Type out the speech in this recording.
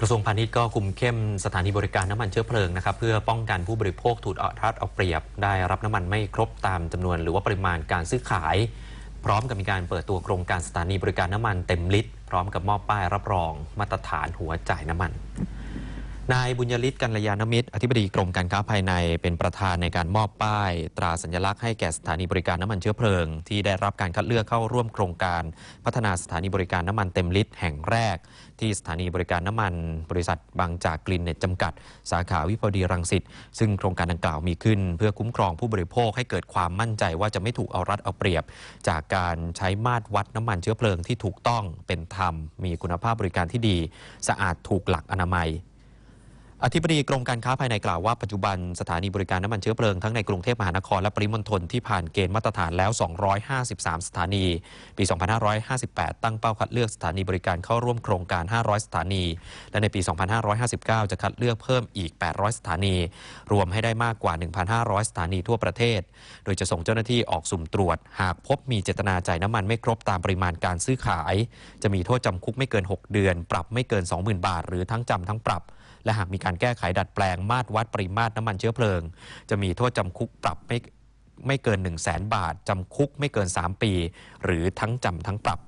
กระทรวงพาณิชย์ก็คุมเข้มสถานีบริการน้ำมันเชื้อเพลิงนะครับเพื่อป้องกันผู้บริโภคถูกเอาทัดเอาเปรียบ ได้รับน้ำมันไม่ครบตามจำนวน หรือว่าปริมาณการซื้อขาย พร้อมกับมีการเปิดตัวโครงการสถานีบริการน้ำมันเต็มลิตรพร้อมกับมอบป้ายรับรอง มาตรฐานหัวจ่ายน้ำมัน นายบุญยฤทธิ์กัลยาณมิตร อธิบดีกรมการค้าภายในเป็นประธานในการมอบป้าย ตราสัญลักษณ์ให้แก่สถานีบริการน้ำมันเชื้อเพลิง ที่ได้รับการคัดเลือกเข้าร่วมโครงการ พัฒนาสถานีบริการน้ำมันเต็มลิตรแห่งแรก ที่สถานีบริการน้ำมัน บริษัทบางจากกลินเน็ตจำกัด สาขาวิภาวดีรังสิตซึ่งโครงการดังกล่าวมีขึ้น เพื่อคุ้มครองผู้บริโภคให้เกิดความมั่นใจว่าจะไม่ถูกเอารัดเอาเปรียบ จากการใช้มาตรวัดน้ำมันเชื้อเพลิงที่ถูกต้องเป็นธรรม มีคุณภาพบริการที่ดี สะอาดถูกหลักอนามัย อธิบดีกรมการค้าภายในกล่าวว่าปัจจุบันสถานีบริการน้ำมันเชื้อเพลิงทั้งในกรุงเทพมหานครและปริมณฑลที่ผ่านเกณฑ์มาตรฐานแล้ว 253 สถานี ปี 2558 ตั้งเป้าคัดเลือกสถานีบริการเข้าร่วมโครงการ 500 สถานี และในปี 2559 จะคัดเลือกเพิ่มอีก 800 สถานี รวมให้ได้มากกว่า 1,500 สถานีทั่วประเทศ โดยจะส่งเจ้าหน้าที่ออกสุ่มตรวจ หากพบมีเจตนาจ่ายน้ำมันไม่ครบตามปริมาณการซื้อขาย จะมีโทษจำคุกไม่เกิน 6 เดือน ปรับไม่เกิน 20,000 บาท หรือทั้งจำทั้งปรับ และหากมีการแก้ไขดัดแปลงมาตรวัดปริมาตรน้ำมันเชื้อเพลิง จะมีโทษจำคุกปรับไม่ไม่เกิน 1 0 0 0 0แบาทจำคุกไม่เกิน 3 ปี หรือทั้งจำทั้งปรับ